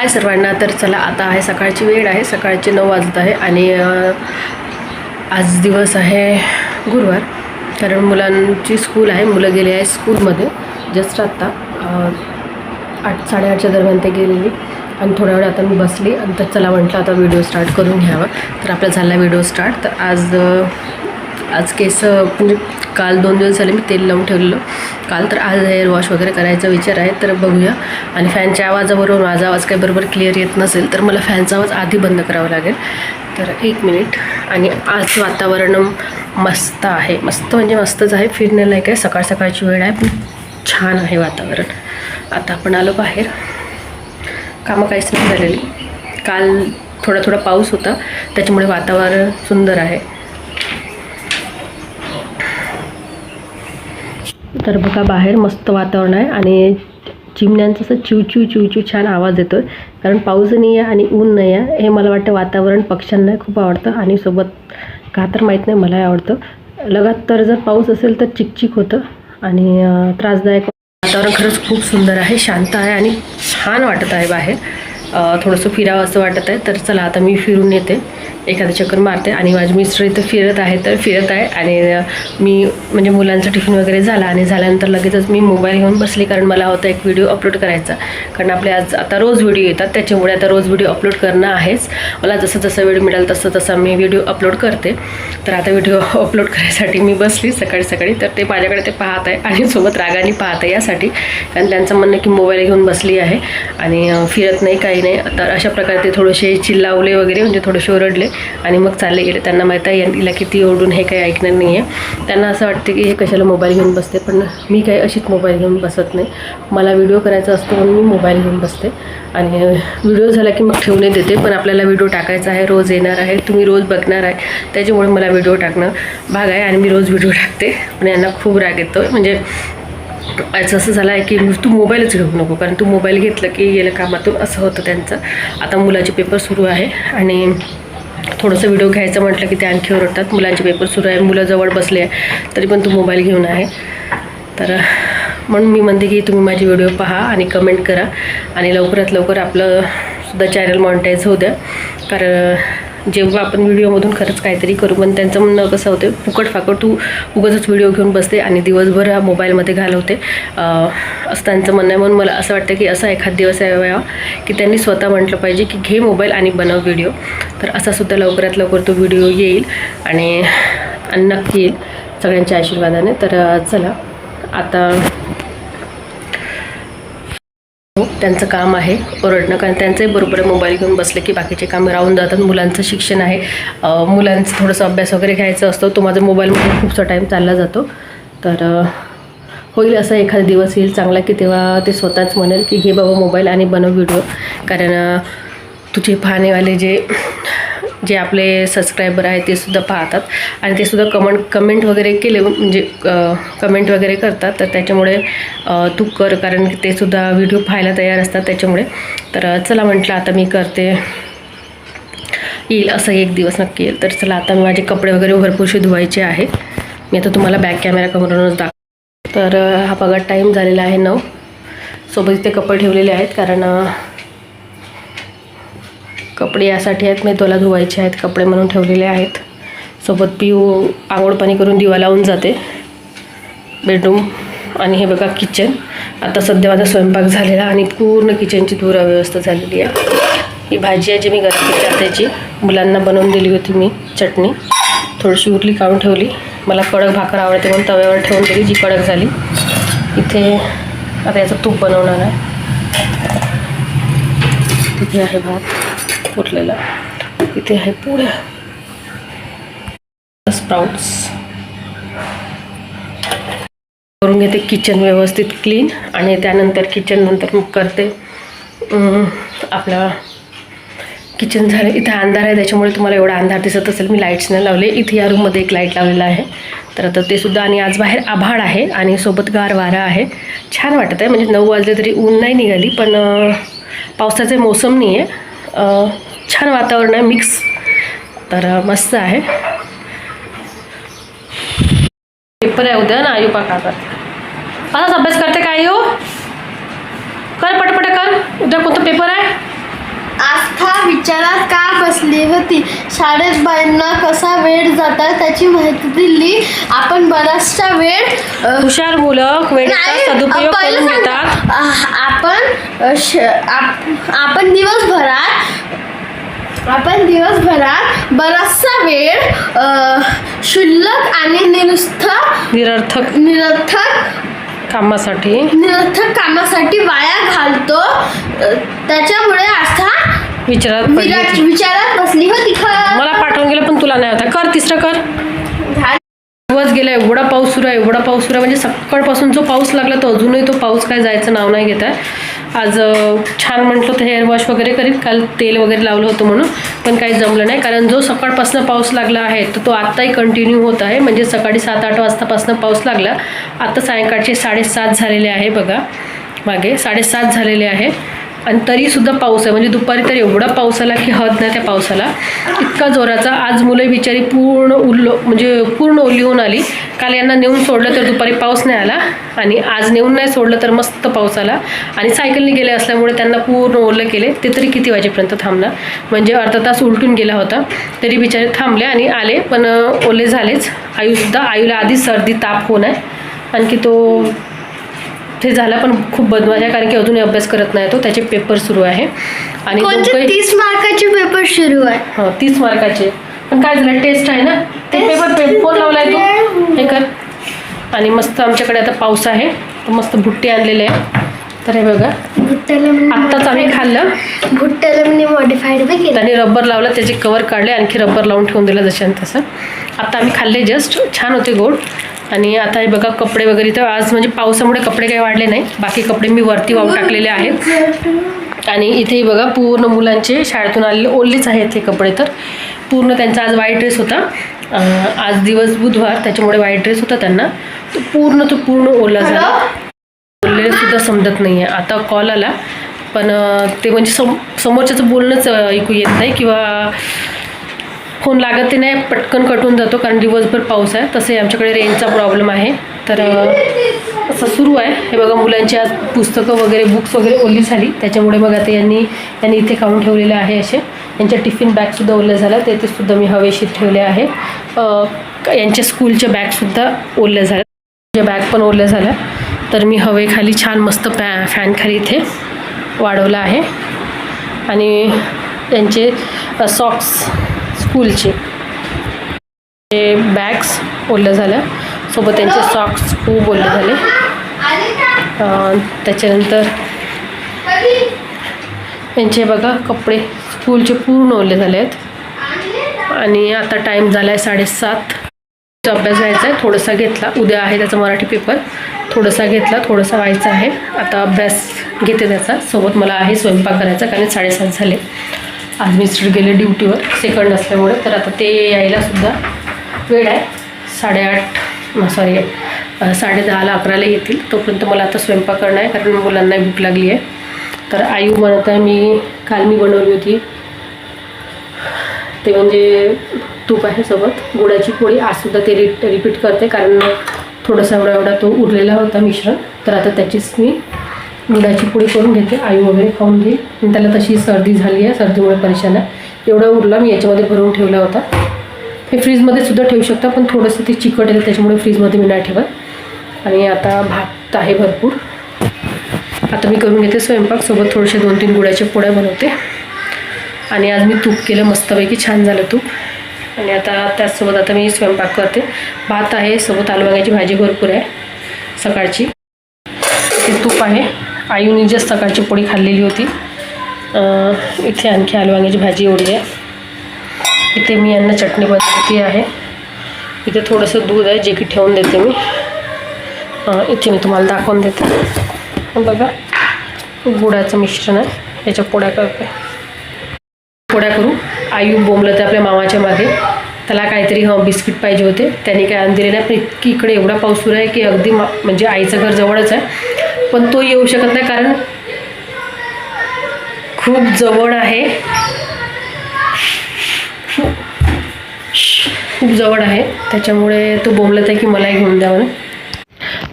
हाय सर्वांना तर चला आता आहे सकाळची वेळ आहे सकाळचे नऊ वाजत आहे आणि आज दिवस आहे गुरुवार कारण मुलांची स्कूल आहे मुलं गेली आहे स्कूलमध्ये जस्ट आत्ता आठ साडेआठच्या दरम्यान ते गेलेली आणि थोड्या वेळ आता मी बसली आणि तर चला म्हटलं आता व्हिडिओ स्टार्ट करून घ्यावा. तर आपला झाला व्हिडिओ स्टार्ट तर आज आज केस म्हणजे काल दोन दिवस झाले मी तेल लावून ठेवलेलं. काल तर आज हेअर वॉश वगैरे करायचा विचार आहे तर बघूया. आणि फॅनच्या आवाजाबरोबर माझा आवाज काही बरोबर क्लिअर येत नसेल तर मला फॅनचा आवाज आधी बंद करावा लागेल. तर एक मिनिट आणि आज वातावरण मस्त आहे. मस्त म्हणजे मस्तच आहे. फिरण्यालायक आहे. सकाळ सकाळची वेळ आहे. पण छान आहे वातावरण. आता आपण आलो बाहेर. कामं काहीच नाही झालेली. काल थोडा थोडा पाऊस होता. त्याच्यामुळे वातावरण सुंदर आहे. तर बघा बाहेर मस्त वातावरण आहे आणि चिमण्यांचं असं चिव चिव चिव चिव छान आवाज येतो आहे कारण पाऊस नाही आहे आणि ऊन नाही आहे हे मला वाटतं वातावरण पक्ष्यांना खूप आवडतं आणि सोबत का तर माहीत नाही मलाही आवडतं. लगातार जर पाऊस असेल तर चिकचिक होतं आणि त्रासदायक वातावरण खरंच खूप सुंदर आहे शांत आहे आणि छान वाटत आहे बाहेर. थोडंसं फिरावं असं वाटत आहे तर चला आता मी फिरून येते. एखादं चक्कर मारते आणि माझे मिस्टर इथं फिरत आहे तर फिरत आहे आणि मी म्हणजे मुलांचा टिफिन वगैरे झाला आणि झाल्यानंतर लगेचच मी मोबाईल घेऊन बसली कारण मला होता एक व्हिडिओ अपलोड करायचा. कारण आपले आज आता रोज व्हिडिओ येतात त्याच्यामुळे आता रोज व्हिडिओ अपलोड करणं आहेच. मला जसं जसं वेळ मिळेल तसं तसं मी व्हिडिओ अपलोड करते. तर आता व्हिडिओ अपलोड करायसाठी मी बसली सकाळी सकाळी तर ते माझ्याकडे ते पाहत आहे आणि सोबत रागाने पाहत आहे यासाठी. कारण त्यांचं म्हणणं की मोबाईल घेऊन बसली आहे आणि फिरत नाही काही नाही. तर अशा प्रकारे ते थोडेसे चिल्लावले वगैरे म्हणजे थोडेसे ओरडले. आणि मग चालले गेले. त्यांना माहीत आहे यांनीला किती ओरडून हे काही ऐकणार नाही आहे त्यांना असं वाटतं की हे कशाला मोबाईल घेऊन बसते पण मी काही अशीच मोबाईल घेऊन बसत नाही. मला व्हिडिओ करायचा असतो म्हणून मी मोबाईल घेऊन बसते. आणि व्हिडिओ झाला की मग ठेवून देते पण आपल्याला व्हिडिओ टाकायचा आहे रोज येणार आहे तुम्ही रोज बघणार आहे. त्याच्यामुळे मला व्हिडिओ टाकणं भाग आहे आणि मी रोज व्हिडिओ टाकते. पण यांना खूप राग येतो म्हणजे आज असं झालं आहे की तू मोबाईलच घेऊ नको कारण तू मोबाईल घेतलं की गेलं कामातून असं होतं त्यांचं. आता मुलाचे पेपर सुरू आहे आणि थोडंसं व्हिडिओ घ्यायचं म्हटलं की ते आणखी ओरडतात. मुलांचे पेपर सुरू आहे. मुलं जवळ बसले आहे. तरी पण तू मोबाईल घेऊन आहे. तर म्हणून मी म्हणते की तुम्ही माझे व्हिडिओ पहा आणि कमेंट करा. आणि लवकरात लवकर आपलं सुद्धा चॅनल मॉनिटाईज होऊ द्या. कारण जेव्हा आपण व्हिडिओमधून खरंच काहीतरी करू पण त्यांचं म्हणणं कसं होतं फुकट फाकट तू उगाचच व्हिडिओ घेऊन बसते आणि दिवसभर हा मोबाईलमध्ये घालवते. असं त्यांचं म्हणणं आहे. म्हणून मला असं वाटतं की असा एखाद दिवस यावा की त्यांनी स्वतः म्हटलं पाहिजे की घे मोबाईल आणि बनव व्हिडिओ. तर असा सुद्धा लवकरात लवकर तो व्हिडिओ येईल आणि नक्की येईल सगळ्यांच्या आशीर्वादाने. तर चला आता हो, त्यांचं काम आहे ओरडणं कारण त्यांचंही बरोबर मोबाईल घेऊन बसले की बाकीचे काम राहून जातात. मुलांचं शिक्षण आहे. मुलांचं थोडंसं अभ्यास वगैरे घ्यायचं असतो. तो माझा मोबाईलमध्ये खूपसा टाईम चालला जातो. तर होईल असा एखादा दिवस येईल चांगला की तेव्हा ते स्वतःच म्हणेल की घे बाबा मोबाईल आणि बनव व्हिडिओ. कारण तुझे पाहणेवाले जे जे आपले सबस्क्रायबर आहेत ते सुद्धा पाहतात. आणि ते सुद्धा कमेंट कमेंट वगैरे केले म्हणजे कमेंट वगैरे करतात. तर त्याच्यामुळे तू कर कारण की ते सुद्धा व्हिडिओ पाहायला तयार असतात त्याच्यामुळे. तर चला म्हटलं आता मी करते. येईल असं एक दिवस नक्की येईल. तर चला आता मी माझे कपडे वगैरे भरपूरशी धुवायचे आहे. मी आता तुम्हाला बॅक कॅमेरा कमरूनच दाख तर हा बघा टाईम झालेला आहे नऊ. सोबत इथे कपडे ठेवलेले आहेत कारण कपडे यासाठी आहेत. मी तुला धुवायचे आहेत कपडे म्हणून ठेवलेले आहेत. सोबत पिऊ आंघोळ पाणी करून दिवा लावून जाते. बेडरूम आणि हे बघा किचन आता सध्या माझा स्वयंपाक झालेला आणि पूर्ण किचनची धुरा व्यवस्था झालेली आहे. ही भाजी आहे जी मी घरात त्याची मुलांना बनवून दिली होती मी चटणी. थोडीशी उरली काढून ठेवली. मला कडक भाकर आवडते म्हणून तव्यावर ठेवून दिली जी कडक झाली. इथे आता याचं तूप बनवणार आहे. तिथे आहे भात. फुटलेला इथे आहे पोळ्या स्प्राउट्स करून घेते किचन व्यवस्थित क्लीन आणि त्यानंतर किचन नंतर मग करते. आपला किचन झालं. इथे अंधार आहे त्याच्यामुळे तुम्हाला एवढा अंधार दिसत असेल. मी लाईट्स नाही लावले. इथे या रूममध्ये एक लाइट लावलेला आहे. तर आता ते सुद्धा आणि आज बाहेर आभाळ आहे आणि सोबत गार वारा आहे. छान वाटत आहे म्हणजे नऊ वाजले तरी ऊन नाही निघाली पण पावसाचे मोसम नाही आहे छान वातावरण आहे मिक्स तर मस्त आहे. पेपर आहे उद्या ना आयु पाकाचा असाच अभ्यास करते काय हो कर पटपट कर. उद्या कोणता पेपर आहे? विचारात का बसली होती? शाळेत बाईंना कसा वेळ जातात त्याची माहिती दिली. आपण बराचसा वेळ हुशार मुलं वेळेचा सदुपयोग करून. घेतात. आपण श- आप- आपण दिवसभरात आपण दिवसभरात बराचसा वेळ अ, क्षुल्लक आणि निरुस्थ निरर्थक निरर्थक कामासाठी निरर्थक कामासाठी वाया घालतो त्याच्यामुळे असा विचारात. विचारात बसली होती मला पाठवून गेलं पण तुला नाही होता कर तिसरं कर. दिवस गेला एवढा पाऊस सुरू आहे एवढा पाऊस सुरू आहे. म्हणजे सकाळपासून जो पाऊस लागला तो अजूनही तो पाऊस काय जायचं नाव नाही घेत आहे. आज छान म्हटलं तर हेअर वॉश वगैरे करीत काल तेल वगैरे लावलं होतं म्हणून पण काही जमलं नाही. कारण जो सकाळपासून पाऊस लागला आहे तर तो आत्ताही कंटिन्यू होत आहे. म्हणजे सकाळी सात आठ वाजतापासून पाऊस लागला. आत्ता सायंकाळचे साडेसात झालेले आहे बघा. मागे साडेसात झालेले आहे. आणि तरीसुद्धा पाऊस आहे. म्हणजे दुपारी तर एवढा पाऊस आला की हद नाही त्या पावसाला. इतका जोराचा. आज मुलं बिचारी पूर्ण उरलो म्हणजे पूर्ण ओली होऊन आली. काल यांना नेऊन सोडलं तर दुपारी पाऊस नाही आला. आणि आज नेऊन नाही सोडलं तर मस्त पाऊस आला. आणि सायकलने गेले असल्यामुळे त्यांना पूर्ण ओलं केले. ते तरी किती वाजेपर्यंत थांबणार? म्हणजे अर्धा तास उलटून गेला होता. तरी बिचारे थांबले आणि आले. पण ओले झालेच. आयूसुद्धा आयूला आधीच सर्दी ताप होणार आणखी तो ते झाला पण खूप बदमाश आहे कारण की अजूनही अभ्यास करत नाही तो. त्याचे पेपर सुरू आहे. आणि तीस मार्काचे पेपर सुरू आहे. हा तीस मार्काचे. पण काय झालं टेस्ट आहे ना? ते पेपर पे फोन लावलाय तू. हे कर. आणि मस्त आमच्याकडे आता पाऊस आहे. मस्त भुट्टे आणलेले आहे. तर हे बघा. आत्ताच आम्ही खाल्लं भुट्ट्याला मी मॉडिफाईड बी केलं. त्याने रबर लावलं त्याचे कवर काढले आणखी रबर लावून ठेवून दिलं जशान तसं. आता आम्ही खाल्ले जस्ट छान होते गोड. आणि आता हे बघा कपडे वगैरे तर आज म्हणजे पावसामुळे कपडे काही वाढले नाही. बाकी कपडे मी वरती वाहून टाकलेले आहेत. आणि इथेही बघा पूर्ण मुलांचे शाळेतून आलेले ओल्लेच आहेत हे कपडे तर. पूर्ण त्यांचा आज व्हाईट ड्रेस होता. आज दिवस बुधवार त्याच्यामुळे व्हाईट ड्रेस होता त्यांना. तो पूर्ण तो पूर्ण ओला झाला. बोललेलं सुद्धा समजत नाही आहे आता कॉल आला. पण ते म्हणजे सम समोरच्याचं बोलणंच ऐकू येत नाही किंवा फोन लागत ते नाही पटकन कटून जातो कारण दिवसभर पाऊस आहे. तसे आमच्याकडे रेंजचा प्रॉब्लेम आहे. तर असं सुरू आहे. हे बघा मुलांची आज पुस्तकं वगैरे बुक्स वगैरे ओली झाली. त्याच्यामुळे बघा ते यांनी यांनी इथे काढून ठेवलेले आहे असे. यांच्या टिफिन बॅगसुद्धा ओल्या झाल्या ते तेसुद्धा मी हवेशीर ठेवले आहे. यांच्या स्कूलच्या बॅगसुद्धा ओल्या झाल्या बॅग पण ओल्या झाल्या तर मी हवेखाली छान मस्त पॅ फॅनखाली इथे वाढवलं आहे. आणि त्यांचे सॉक्स स्कूलचे ते बॅग्स ओल्या झाल्या. सोबत त्यांचे सॉक्स खूप ओले झाले. त्याच्यानंतर त्यांचे बघा कपडे स्कूलचे पूर्ण ओले झाले आहेत आणि आता टाईम झाला आहे साडेसात. अभ्यास घ्यायचा आहे. थोडासा घेतला. उद्या आहे त्याचा मराठी पेपर थोडासा घेतला थोडासा व्हायचा आहे. आता अभ्यास घेते त्याचा. सोबत मला आहे स्वयंपाक करायचा कारण साडेसात झाले. आज मिस्टर गेले ड्युटीवर सेकंड असल्यामुळे. तर आता ते यायला सुद्धा वेळ आहे. साडेआठ सॉरी साडे दहाला अकराला येतील. तोपर्यंत मला आता स्वयंपाक करणं आहे कारण मुलांना भूक लागली आहे. तर आई म्हणत आहे मी काल मी बनवली होती. ते म्हणजे तूप आहे सोबत. गुळाची पोळी आजसुद्धा ते रिट रिपीट करते कारण थोडासा एवढा एवढा तो उरलेला होता मिश्रण. तर आता त्याचीच मी गुळाची पोळी करून घेते. आई वगैरे खाऊन घेईल. त्याला तशी सर्दी झाली आहे. सर्दीमुळे परेशान आहे. एवढा उरला मी याच्यामध्ये भरून ठेवला होता. हे फ्रीजमध्ये सुद्धा ठेवू शकता पण थोडंसं ते चिकट येईल त्याच्यामुळे फ्रीजमध्ये मी नाही ठेवत. आणि आता भात आहे भरपूर. आता मी करून घेते स्वयंपाक. सोबत थोडेसे दोन तीन गुळाच्या पोळ्या बनवते. आणि आज मी तूप केलं. मस्तपैकी छान झालं तूप. आणि आता त्याचसोबत आता मी स्वयंपाक करते. भात आहे सोबत आलूवांग्याची भाजी भरपूर आहे सकाळची. ते तूप आहे. आईने जस्ट सकाळची पोळी खाल्लेली होती. इथे आणखी आलूवांग्याची भाजी एवढी आहे. इथे मी यांना चटणी बनवली आहे. इथे थोडंसं दूध आहे जे की ठेवून देते मी. इथे मी तुम्हाला दाखवून देते. बघा गुळाचं मिश्रण आहे. याच्या पोळ्या करते. पोळ्या करू. आयु बोंबलं ते आपल्या मामाच्या मागे. त्याला काहीतरी हं बिस्किट पाहिजे होते. त्यांनी काय आणून दिले नाही. पण इतकी इकडे एवढा पाऊस सुरू आहे की अगदी मा म्हणजे आईचं घर जवळच आहे. पण तो येऊ शकत नाही कारण खूप जवळ आहे. खूप जवळ आहे. त्याच्यामुळे तो बोंबलत आहे की मलाही घेऊन द्या म्हणून.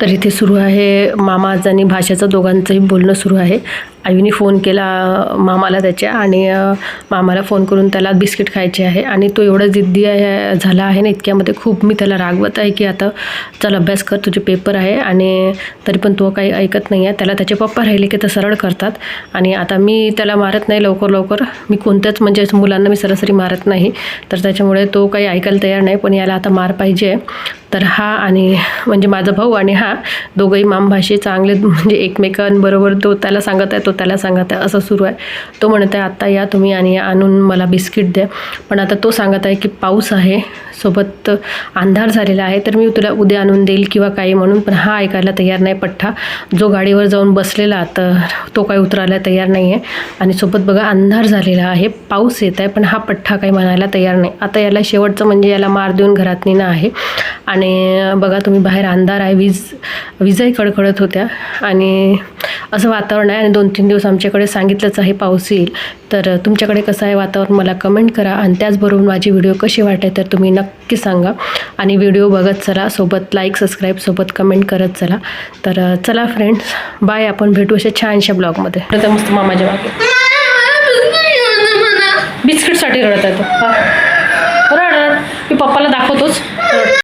तर इथे सुरू आहे मामाज आणि भाषेचं दोघांचंही बोलणं सुरू आहे. आईने फोन केला मामाला त्याच्या आणि मामाला फोन करून त्याला बिस्किट खायचे आहे आणि तो एवढा जिद्दी आहे झाला आहे ना इतक्यामध्ये खूप मी त्याला रागवत आहे की आता चल अभ्यास कर तुझे पेपर आहे आणि तरी पण तो काही ऐकत नाही आहे. त्याला त्याचे पप्पा राहिले की तर सरळ करतात आणि आता मी त्याला मारत नाही लवकर लवकर. मी कोणत्याच म्हणजे मुलांना मी सरासरी मारत नाही. तर त्याच्यामुळे तो काही ऐकायला तयार नाही पण याला आता मार पाहिजे. तर हा आणि म्हणजे माझा भाऊ आणि हा दोघंही मामभाषे चांगले म्हणजे एकमेकांबरोबर तो त्याला सांगत आहे तो त्याला सांगत आहे असं सुरू आहे. तो म्हणत आहे आत्ता या तुम्ही आणि आणून मला बिस्किट द्या पण आता तो सांगत आहे की पाऊस आहे सोबत अंधार झालेला आहे तर मी तुला उद्या आणून देईल किंवा काही म्हणून पण हा ऐकायला तयार नाही पठ्ठा. जो गाडीवर जाऊन बसलेला तर तो काही उतरायला तयार नाही आहे आणि सोबत बघा अंधार झालेला आहे पाऊस येत आहे पण हा पठ्ठा काही म्हणायला तयार नाही. आता याला शेवटचं म्हणजे याला मार देऊन घरात नेणं आहे. आणि बघा तुम्ही बाहेर अंधार आहे वीज विजाही कडकडत होत्या. आणि असं वातावरण आहे आणि दोन तीन दिवस आमच्याकडे सांगितलंच आहे पाऊस येईल. तर तुमच्याकडे कसं आहे वातावरण मला कमेंट करा आणि त्याचबरोबर माझी व्हिडिओ कशी वाटते तर तुम्ही नक्की सांगा. आणि व्हिडिओ बघत चला सोबत लाईक सबस्क्राईब सोबत कमेंट करत चला. तर चला फ्रेंड्स बाय आपण भेटू अशा छानशा ब्लॉगमध्ये तर मस्त मामाच्या मागे. बिस्किटसाठी रडत आहे तो. रड रड. मी पप्पाला दाखवतोच.